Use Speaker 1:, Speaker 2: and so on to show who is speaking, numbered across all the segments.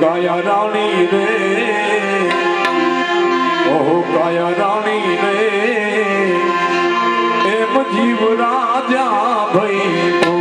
Speaker 1: કાયા રાણી રે ઓહો કાયા રાણી રે એમ જીવ રાજા ભાઈ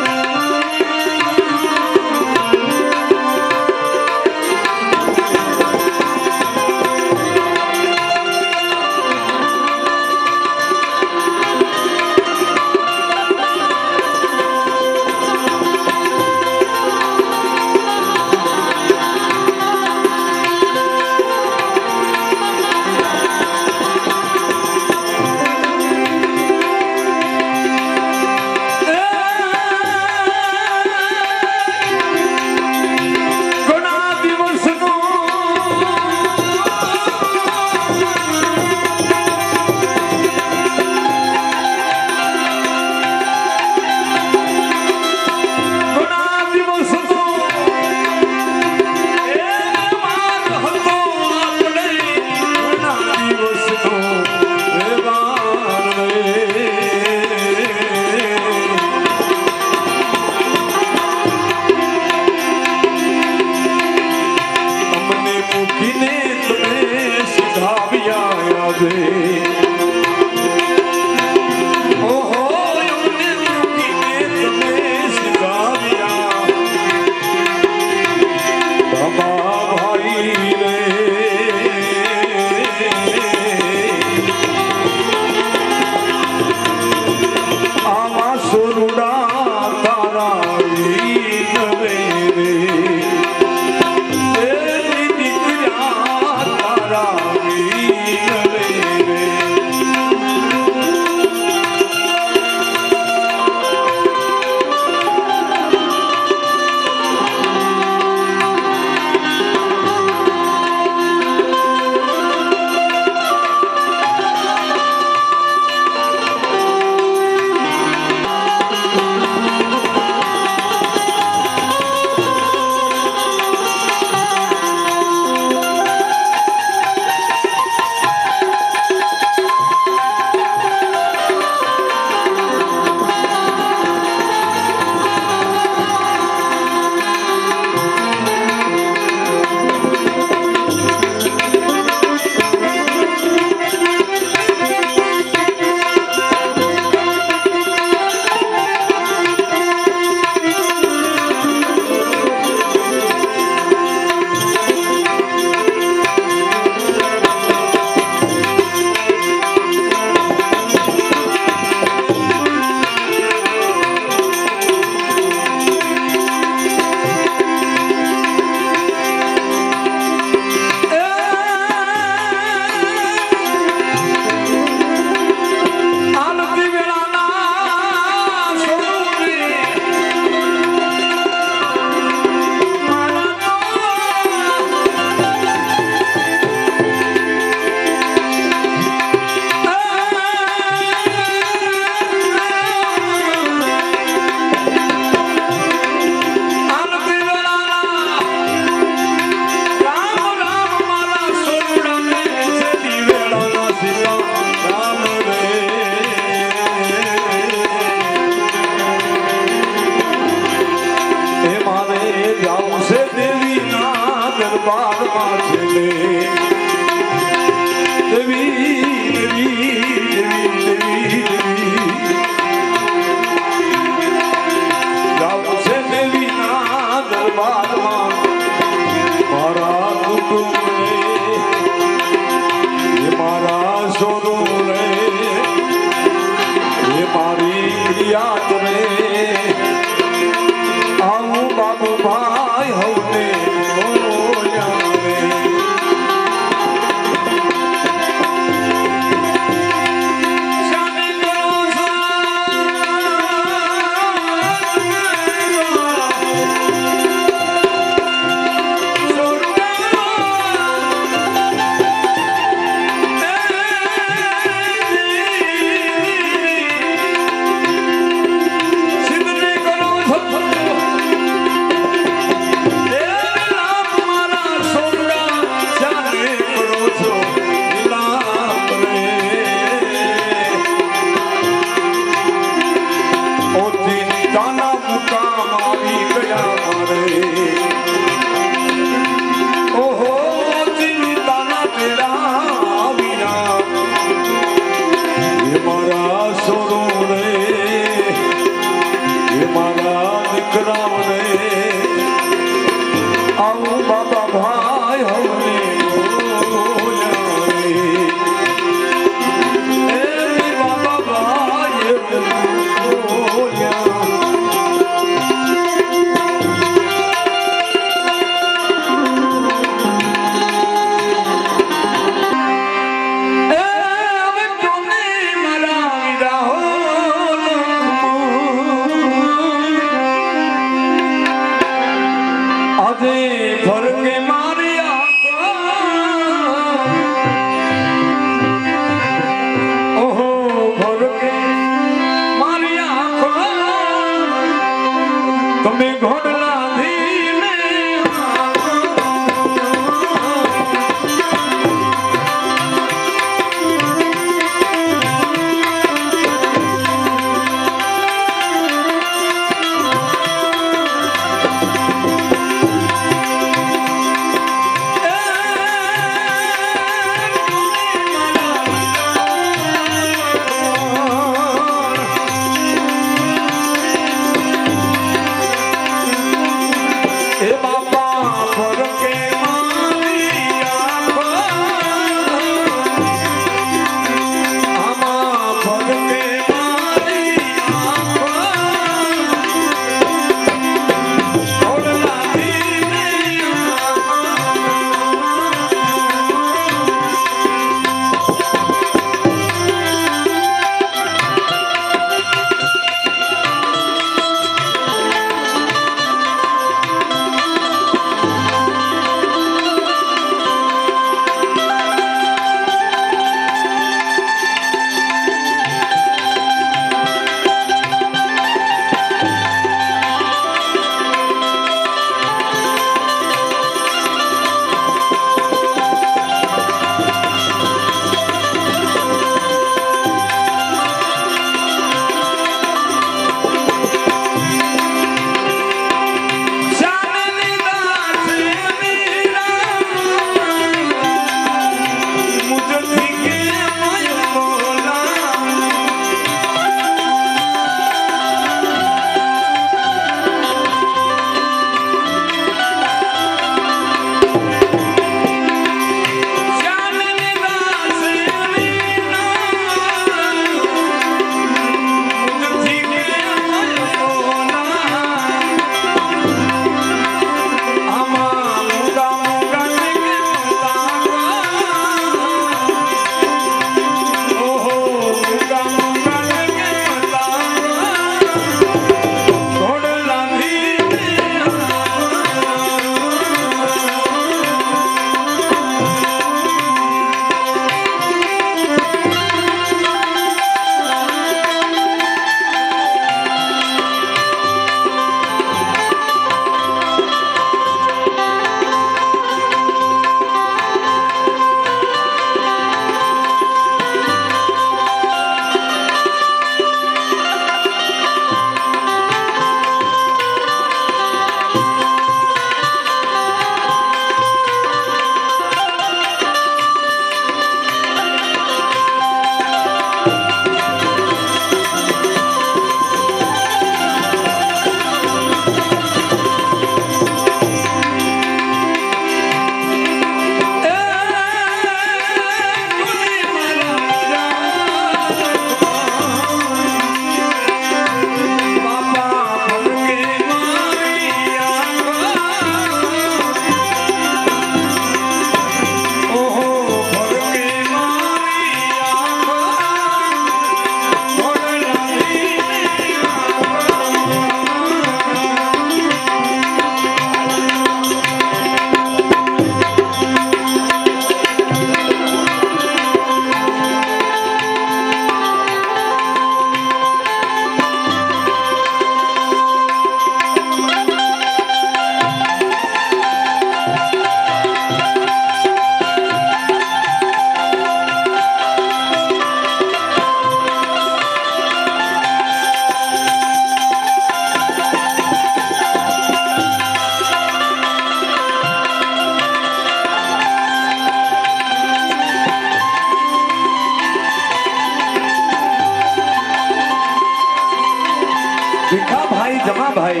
Speaker 1: दिखा भाई, जमा भाई।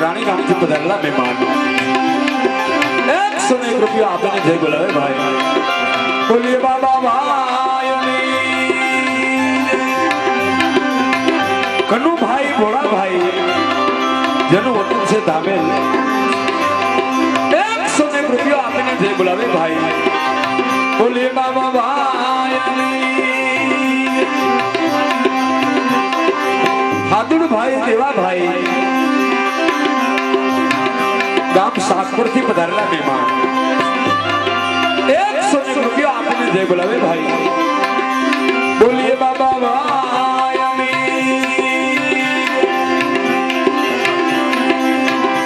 Speaker 1: रानी रानी जी बदलना मेहमान एक सुने एक रुपया आपने जय बोला भाई। बोलिए, बाबा, भाई कन्नू भाई, बोला भाई, जनु वतन से धामेल एक सुने एक रुपया आपने जय बुलावे भाई। बोलिए, बाबा, भाई હાદુડભાઈ દેવાભાઈ ગામ સાતપુર થી પધારેલા મહેમાન એકસો ને એક રૂપિયા આપીને જય બોલાવે ભાઈ બોલીએ બાબા ભાઈ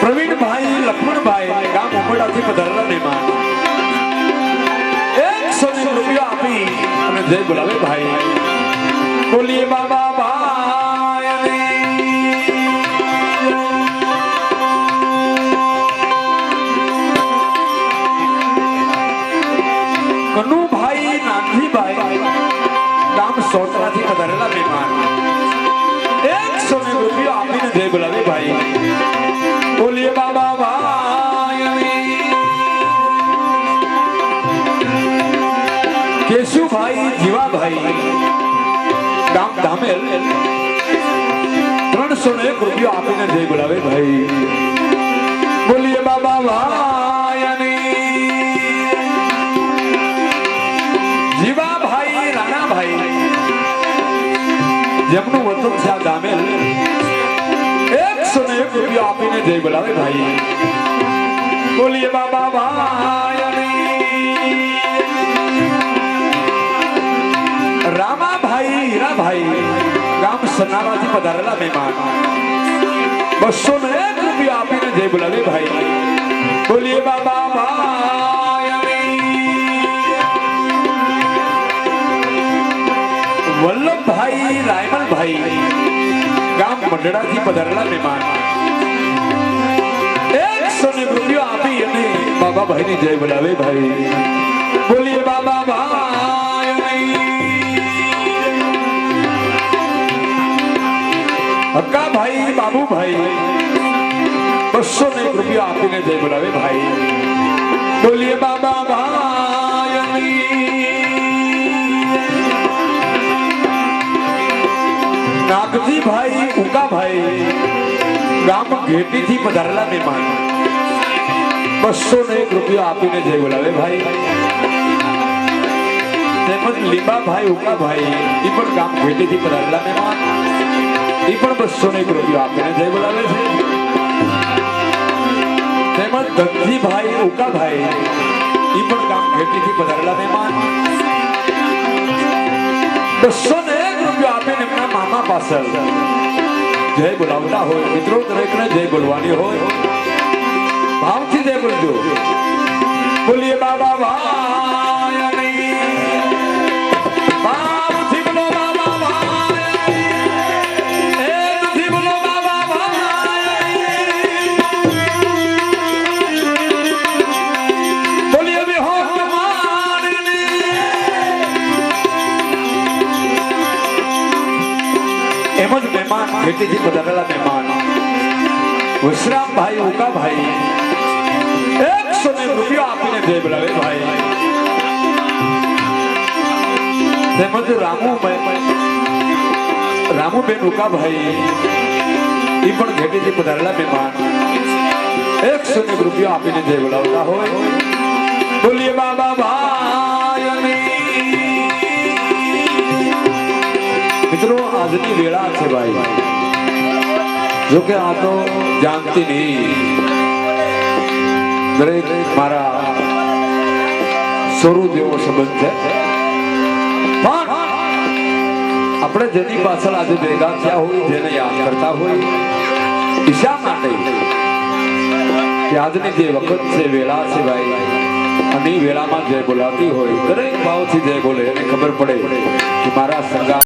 Speaker 1: પ્રવીણભાઈ લક્ષ્મણભાઈ ગામ ઉમરડાથી પધારેલા મહેમાન એકસો ને એક રૂપિયા આપી અને જય બોલાવે ભાઈ બોલીએ બાબા નાનજીભાઈ ગામ સોતરાથી પધારેલા મહેમાન એકસો ને રૂપિયો આપીને જય બોલાવે ભાઈ. બોલીએ બાબા ભાઈ કેશુભાઈ જીવાભાઈ. ગામ ધામેલ. ત્રણસો ને એક રૂપિયો આપીને જય બોલાવે ભાઈ. બોલીએ બાબા ભાઈ જેમનું વતન છે આ ગામેલ એકસો ને એક રૂપિયા આપીને જય બોલાવે ભાઈ બોલીએ બાબા ભાઈ રામાભાઈ હીરાભાઈ ગામ સનારાથી પધારેલા મહેમાન બસો ને એક રૂપિયા આપીને જય બોલાવે ભાઈ બોલીએ બાબા ભાઈ વલ્લભભાઈ રાયમલભાઈ, ગામ મંડળાથી પધારેલા મહેમાન. એકસો ને રૂપિયો આપી અને બાબાભાઈ ની જય બોલાવે ભાઈ. બોલીએ, બાબા ભાઈ હક્કાભાઈ બાબુભાઈ બસો ને રૂપિયો આપીને જય બોલાવે ભાઈ. બોલીએ, બાબા ભાઈ નાગજીભાઈ ઉકાભાઈ ગામ ઘેટીથી પધારેલા મહેમાન બસો ને એક રૂપિયા આપીને જય બોલાવે ભાઈ તેમજ લીંબાભાઈ ઉકાભાઈ એ પણ ગામ ઘેટીથી પધારેલા મહેમાન એ પણ બસો ને એક રૂપિયા આપીને જય બોલાવે છે તેમજ ધનજીભાઈ ઉકાભાઈ એ પણ ગામ ઘેટીથી પધારેલા મહેમાન બસો ને મામા પાછળ જય બોલાવતા હોય. મિત્રો, દરેકને જય બોલવાની હોય. ભાવથી જય બોલજો. બોલીએ, બાબા ભાઈ ભેટીથી પધારેલા મહેમાન વિશ્રામભાઈ, ઉકાભાઈ એકસો ને રૂપિયા આપીને જય બોલાવે ભાઈ. તેમજ રામુ રામુબેન ઉકાભાઈ એ પણ ઘેટીથી પધારેલા મહેમાન એકસો ને રૂપિયા આપીને જય બોલાવતા હોય, બોલીએ, બાબા ભાઈ મિત્રો, આજની વેળા છે ભાઈ. જો આ તો જાણતી નહીં. દરેક મારા સ્વરૂપ જેવો સંબંધ છે. પણ આપણે જેની પાછળ આજે ભેગા થયા હોય, જેને યાદ કરતા હોય ઈશા માટે? કે આજની જે વખત છે, વેળા છે ભાઈ, અને વેળામાં જે બોલાતી હોય, દરેક ભાવથી જય બોલે, એને ખબર પડે કે મારા સંગા